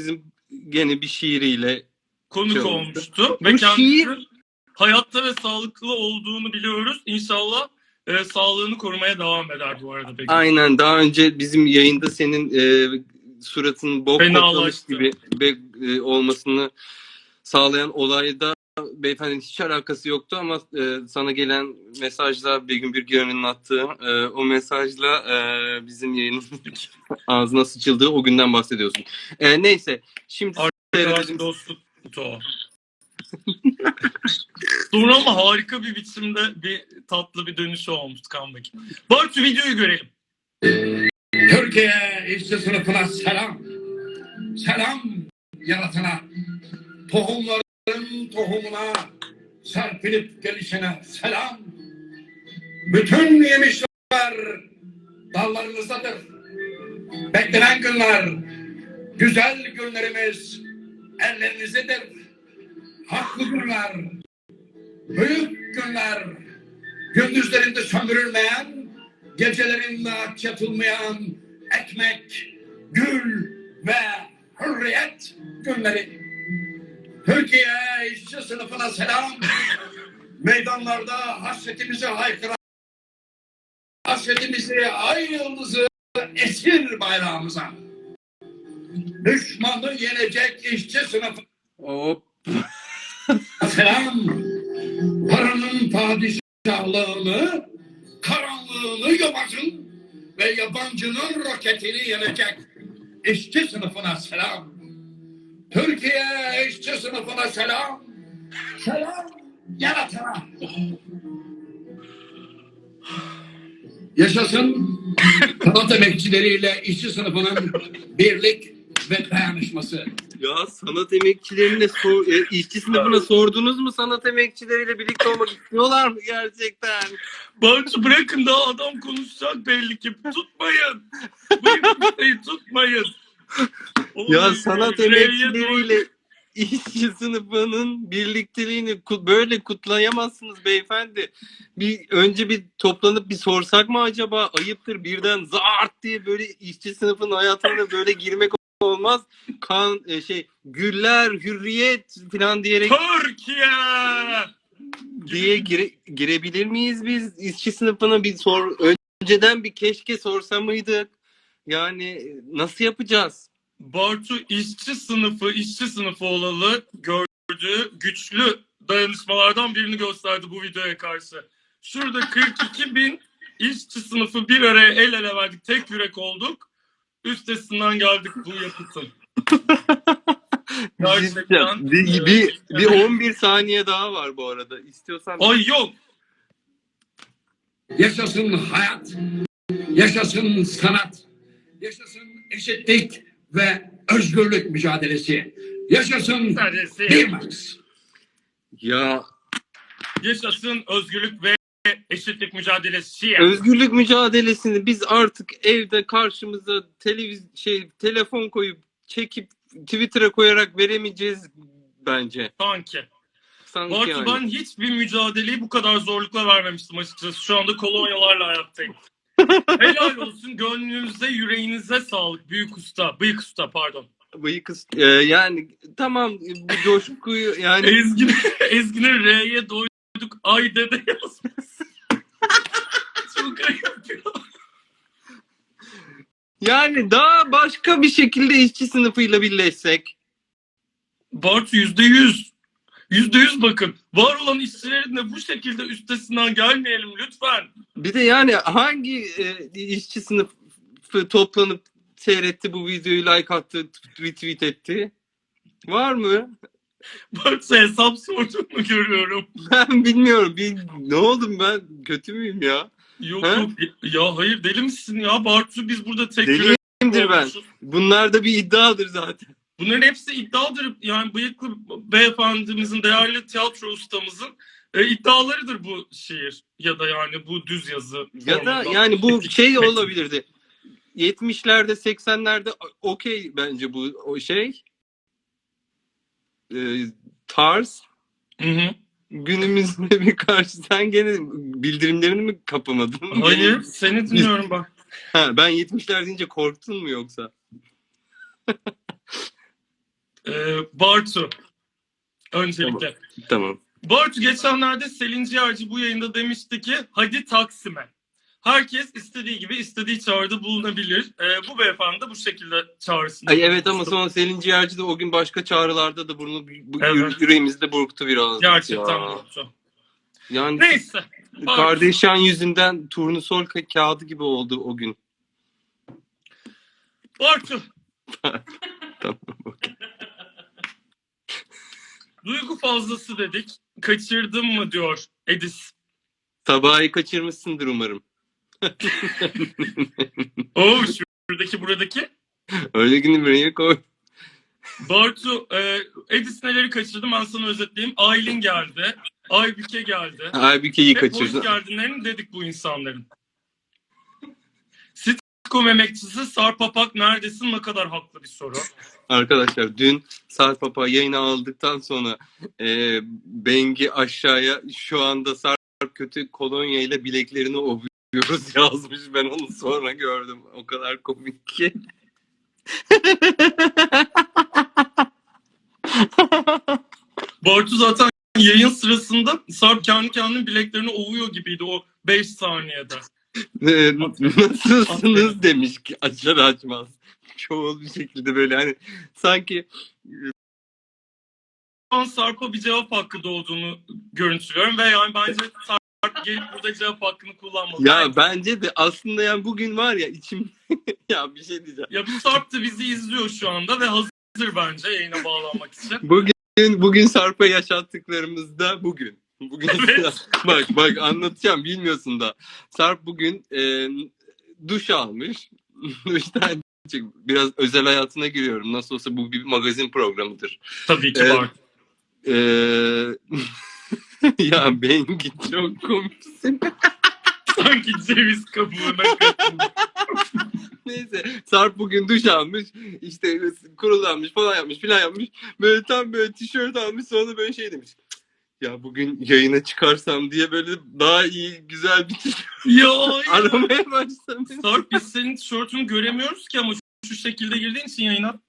bizim gene bir şiiriyle konuk Şey olmuştu. Bu Ve kendisi şiir- hayatta ve sağlıklı olduğunu biliyoruz. İnşallah e, sağlığını korumaya devam eder bu arada. Begüm. aynen daha önce bizim yayında senin e, suratının bok gibi be- e, olmasını sağlayan olayda beyefendinin hiç alakası yoktu ama e, sana gelen mesajla Begüm Birgören'in attığı e, o mesajla e, bizim yayının ağzına sıçıldığı o günden bahsediyorsun. E, neyse şimdi Arkadaş seyredelim. dostluk to. Sonra ama harika bir biçimde bir tatlı bir dönüşü olmuştu comeback. Bak şu videoyu görelim. Türkiye işçi sınıfına selam. Selam yaratana. Tohumların tohumuna serpilip gelişine selam. Bütün yemişler dallarınızdadır. Beklenen günler, güzel günlerimiz ellerinizdedir. Haklı günler, büyük günler, gündüzlerinde sömürülmeyen, gecelerinde aç yatılmayan ekmek, gül ve hürriyet günleri. Türkiye işçi sınıfına selam. Meydanlarda hasretimizi haykıran, hasretimizi ay yıldızı esir bayrağımıza. Düşmanı yenecek işçi sınıfına Hop. selam. Paranın padişahlığını, karanlığını yobazın ve yabancının roketini yenecek işçi sınıfına selam. Türkiye işçi sınıfına selam. Selam yaratana. Yaşasın sanat emekçileriyle işçi sınıfının birlik ve dayanışması. Ya sanat emekçilerine sor, e, işçi sınıfına sordunuz mu sanat emekçileriyle birlikte olmak istiyorlar mı gerçekten? Bartu bırakın daha adam konuşacak belli ki. Tutmayın. Bu kimseyi Ya sanat emekçileriyle işçi sınıfının birlikteliğini böyle kutlayamazsınız beyefendi. Bir önce bir toplanıp bir sorsak mı acaba? Ayıptır birden zart diye böyle işçi sınıfının hayatına böyle girmek olmaz. Kan e, şey güller, hürriyet falan diyerek Türkiye! diye gire- girebilir miyiz biz işçi sınıfına bir sor önceden bir keşke sorsa mıydık? Yani nasıl yapacağız? Bartu işçi sınıfı, işçi sınıfı olalı gördüğü güçlü dayanışmalardan birini gösterdi bu videoya karşı. Şurada 42 bin işçi sınıfı bir araya el ele verdik. Tek yürek olduk. Üstesinden geldik bu yapıtın. Gerçekten. bir, bir, bir 11 saniye daha var bu arada. İstiyorsan Ay yok. Yaşasın hayat, yaşasın sanat, yaşasın eşitlik ve özgürlük mücadelesi. Yaşasın. Birmax. ya Yaşasın özgürlük ve eşitlik mücadelesi. özgürlük mücadelesini biz artık evde karşımıza televiz şey telefon koyup çekip Twitter'a koyarak veremeyeceğiz bence. Sanki. Sanki Bartu yani. ben hiçbir mücadeleyi bu kadar zorlukla vermemiştim açıkçası. Şu anda kolonyalarla hayattayım. Helal olsun gönlünüze, yüreğinize sağlık. Büyük usta, bıyık usta pardon. Bıyık ıs- e, yani tamam bu coşkuyu yani Ezgin, Ezgin'in R'ye doyduk ay dede yazmış. Çok ayıp ya. yani daha başka bir şekilde işçi sınıfıyla birleşsek. Bartu yüzde yüz. Yüzde yüz bakın. Var olan işçilerin de bu şekilde üstesinden gelmeyelim lütfen. Bir de yani hangi e, işçi sınıfı toplanıp seyretti bu videoyu like attı, retweet etti? Var mı? Bartu hesap sorduğunu görüyorum. Ben bilmiyorum. Bir, ne oldum ben? Kötü müyüm ya? Yok He? yok. Ya hayır deli misin ya? Bartu biz burada tek Deliyimdir ben. Bunlar da bir iddiadır zaten. Bunların hepsi iddiadır. Yani bıyıklı beyefendimizin, değerli tiyatro ustamızın e, iddialarıdır bu şiir. Ya da yani bu düz yazı. Ya da yani bu şey olabilirdi. 70'lerde 80'lerde okey bence bu o şey. Ee, tarz. Hı hı. Günümüzde bir karşı sen gene bildirimlerini mi kapamadın? Hayır seni dinliyorum bak. Ha, ben 70'ler deyince korktun mu yoksa? Ee, Bartu. Öncelikle. Tamam. Bartu geçenlerde Selin Ciğerci bu yayında demişti ki hadi Taksim'e. Herkes istediği gibi istediği çağrıda bulunabilir. Ee, bu beyefendi de bu şekilde çağrısında. Ay evet ama sonra Selin Ciğerci de o gün başka çağrılarda da bunu bu Evet. yüreğimizde burktu biraz. Gerçekten ya. mutlu. Yani Neyse. Bartu. kardeşen yüzünden turnusol ka- kağıdı gibi oldu o gün. Bartu. Tamam. okey. Duygu fazlası dedik. Kaçırdım mı diyor Edis. Sabahı kaçırmışsındır umarım. Oo şuradaki buradaki. Öyle günü buraya koy. Bartu, e, Edis neleri kaçırdı ben sana özetleyeyim. Aylin geldi. Aybüke geldi. Aybüke'yi Ve hoş kaçırdı. geldinlerini dedik bu insanların. Sitcom emekçisi Sarp Apak neredesin? Ne kadar haklı bir soru. Arkadaşlar dün Sarp Papa yayını aldıktan sonra e, Bengi aşağıya şu anda Sarp kötü kolonya ile bileklerini ovuyoruz yazmış. Ben onu sonra gördüm. O kadar komik ki. Bartu zaten yayın sırasında Sarp kendi kendinin bileklerini ovuyor gibiydi o 5 saniyede. E, nasılsınız demiş ki açar açmaz. Çoğul bir şekilde böyle hani sanki an Sarp'a bir cevap hakkı doğduğunu görüntülüyorum ve yani bence Sarp gelip burada cevap hakkını kullanmalı. ya bence de aslında yani bugün var ya içim ya bir şey diyeceğim. Ya bu Sarp da bizi izliyor şu anda ve hazır bence yayına bağlanmak için. Bugün bugün Sarp'a yaşattıklarımızda bugün. Bugün Evet. bak bak anlatacağım bilmiyorsun da. Sarp bugün e, duş almış. Duştan çık- biraz özel hayatına giriyorum. Nasıl olsa bu bir magazin programıdır. Tabii ki var. E, ya Bengi çok komiksin. Sanki ceviz kabuğuna katıldı. Neyse Sarp bugün duş almış. işte kurulanmış falan yapmış filan yapmış. Böyle tam böyle tişört almış sonra böyle şey demiş. Ya bugün yayına çıkarsam diye böyle daha iyi güzel bir ya, ya. aramaya başlamış. Sarp biz senin tişörtünü göremiyoruz ki ama şu şekilde girdiğin için yayına.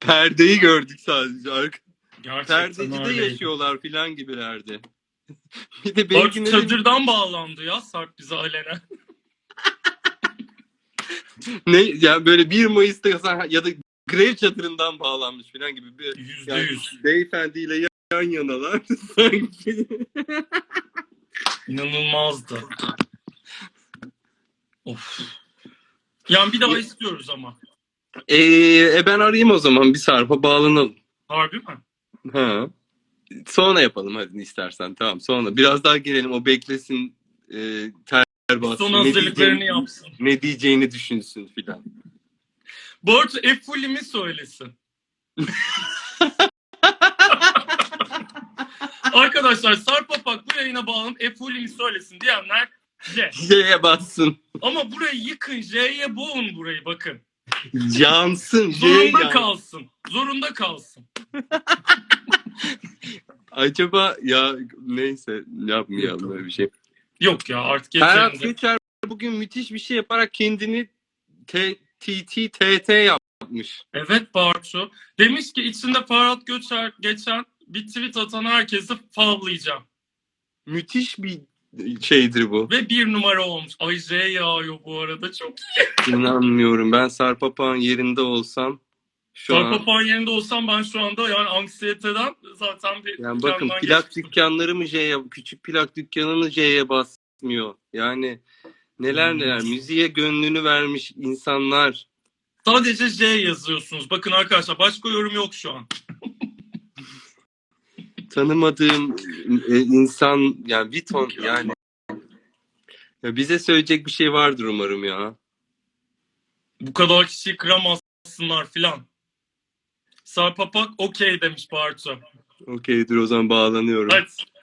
Perdeyi gördük sadece. Arka. Gerçekten Perdecide öyleydi. yaşıyorlar filan gibilerdi. bir de ne çadırdan bağlandı ya Sarp bize alene. ne yani böyle 1 Mayıs'ta ya da grev çadırından bağlanmış filan gibi bir Yüzde yani yüz. beyefendiyle yan- yan yanalar sanki. İnanılmazdı. Of. Yani bir daha istiyoruz ama. Ee, e ben arayayım o zaman bir Sarp'a bağlanalım. Harbi mi? Ha. Sonra yapalım hadi istersen tamam sonra. Biraz daha girelim o beklesin e, ter bassın. Son ne hazırlıklarını diyeceğini- yapsın. Ne diyeceğini düşünsün filan. Bartu Efulli söylesin? Arkadaşlar Sarp Apak bu yayına bağlanıp Efulli mi söylesin diyenler C. J'ye bassın. Ama burayı yıkın J'ye boğun burayı bakın. Yansın. J Zorunda yan- kalsın. Zorunda kalsın. Acaba ya neyse yapmayalım böyle bir şey. Yok ya artık Ferhat. Göçer bugün müthiş bir şey yaparak kendini T- TT TT yapmış. Evet Bartu. Demiş ki içinde Ferhat Göçer geçen bir tweet atan herkesi favlayacağım. Müthiş bir şeydir bu. Ve bir numara olmuş. Ay J yağıyor bu arada çok iyi. İnanmıyorum. Ben Sarp Apak'ın yerinde olsam şu Sarp an yerinde olsam ben şu anda yani anksiyeteden zaten bir yani bakın plak geçmiştim. dükkanları mı J'ye küçük plak dükkanı mı J'ye basmıyor. Yani neler Hmm. neler müziğe gönlünü vermiş insanlar. Sadece J yazıyorsunuz. Bakın arkadaşlar başka yorum yok şu an. Tanımadığım e, insan yani bir ton yani ya bize söyleyecek bir şey vardır umarım ya. Bu kadar kişiyi kıramazsınlar filan. Sarp Apak okey demiş Bartu. Okey dur o zaman bağlanıyorum. Hadi.